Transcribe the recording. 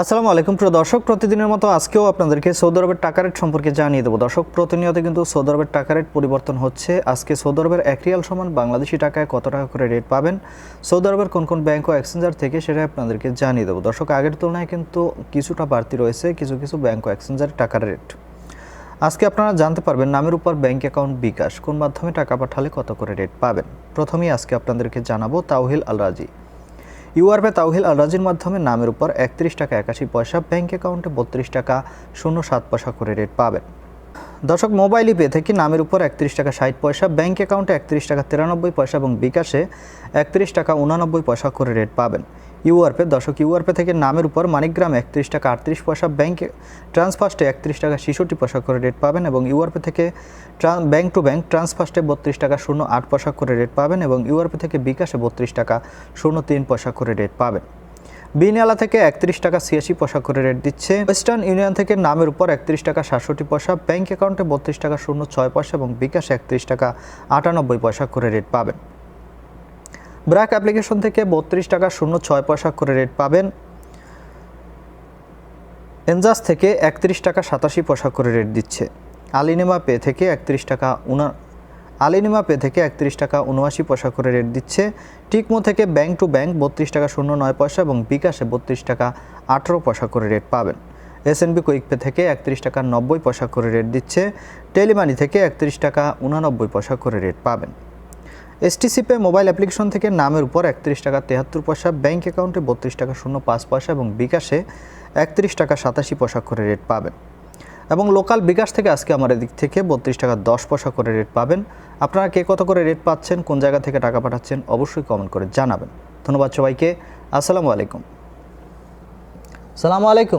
আসসালামু আলাইকুম প্রিয় দর্শক, প্রতিদিনের মতো আজকেও আপনাদেরকে সৌদি আরবের টাকা রেট সম্পর্কে জানিয়ে দেবো। দর্শক, প্রতিনিয়ত কিন্তু সৌদি আরবের টাকা রেট পরিবর্তন হচ্ছে। আজকে সৌদি আরবের এক রিয়াল সমান বাংলাদেশি টাকায় কত টাকা করে রেট পাবেন? সৌদি আরবের কোন কোন ব্যাংক ও এক্সচেঞ্জার থেকে সেটা আপনাদেরকে জানিয়ে দেবো। দর্শক, আগের তুলনায় কিন্তু কিছুটা বাড়তি রয়েছে, কিছু কিছু ব্যাংক ও এক্সচেঞ্জারের টাকার রেট। আজকে আপনারা জানতে পারবেন, নামের উপর ব্যাংক অ্যাকাউন্ট বিকাশ, কোন মাধ্যমে টাকা পাঠালে কত করে রেট পাবেন? প্রথমেই আজকে আপনাদেরকে জানাব তাওহিল আল রাজি ইউআরপে তাওহিল আল রাজির মাধ্যমে নামের উপর একত্রিশ টাকা একাশি পয়সা ব্যাংক অ্যাকাউন্টে বত্রিশ টাকা শূন্য সাত পয়সা করে রেট পাবেন। দর্শক, মোবাইল পে থেকে নামের উপর একত্রিশ টাকা ষাট পয়সা, ব্যাংক অ্যাকাউন্টে একত্রিশ টাকা তিরানব্বই পয়সা এবং বিকাশে একত্রিশ টাকা উনানব্বই পয়সা করে রেট পাবেন। ইউআরপে, দর্শক, ইউআরপে থেকে নামের উপর মানিকগ্রাম একত্রিশ টাকা আটত্রিশ পয়সা, ব্যাংকে ট্রান্সফার্স্টে একত্রিশ টাকা ছেষট্টি পয়সা করে রেট পাবেন এবং ইউআরপে থেকে ব্যাংক টু ব্যাংক ট্রান্সফার্স্টে বত্রিশ টাকা শূন্য আট পয়সা করে রেট পাবেন এবং ইউআরপে থেকে বিকাশে বত্রিশ টাকা শূন্য তিন পয়সা করে রেট পাবেন। বিনিয়ালা থেকে একত্রিশ টাকা ছিয়াশি পয়সা করে রেট দিচ্ছে। ওয়েস্টার্ন ইউনিয়ন থেকে নামের উপর একত্রিশ টাকা সাতষট্টি পয়সা, ব্যাংক অ্যাকাউন্টে বত্রিশ টাকা শূন্য ছয় পয়সা এবং বিকাশে একত্রিশ টাকা আটানব্বই পয়সা করে রেট পাবেন। ব্র্যাক অ্যাপ্লিকেশন থেকে বত্রিশ টাকা শূন্য ছয় পয়সা করে রেট পাবেন। এনজাস থেকে একত্রিশ টাকা সাতাশি পয়সা করে রেট দিচ্ছে। আলিনেমা পে থেকে একত্রিশ টাকা উনা আলিনিমা পে থেকে একত্রিশ টাকা উনআশি পয়সা করে রেট দিচ্ছে। টিকমো থেকে ব্যাংক টু ব্যাংক বত্রিশ টাকা শূন্য নয় পয়সা এবং বিকাশে বত্রিশ টাকা আঠেরো পয়সা করে রেট পাবেন। এসএনবি কুইক পে থেকে একত্রিশ টাকা নব্বই পয়সা করে রেট দিচ্ছে। টেলিমানি থেকে একত্রিশ টাকা উনানব্বই পয়সা করে রেট পাবেন। এসটিসি পে মোবাইল অ্যাপ্লিকেশন থেকে নামের উপর একত্রিশ টাকা তেহাত্তর পয়সা, ব্যাংক অ্যাকাউন্টে বত্রিশ টাকা শূন্য পাঁচ পয়সা এবং বিকাশে একত্রিশ টাকা সাতাশি পয়সা করে রেট পাবেন। এবং লোকাল বিকাশ থেকে আজকে আমার এদিক থেকে বত্রিশ টাকা দশ পয়সা করে রেট পাবেন। আপনারা কে কত করে রেট পাচ্ছেন, কোন জায়গা থেকে টাকা পাঠাচ্ছেন অবশ্যই কমেন্ট করে জানাবেন। ধন্যবাদ সবাইকে। আসসালামু আলাইকুম। সালামু আলাইকুম।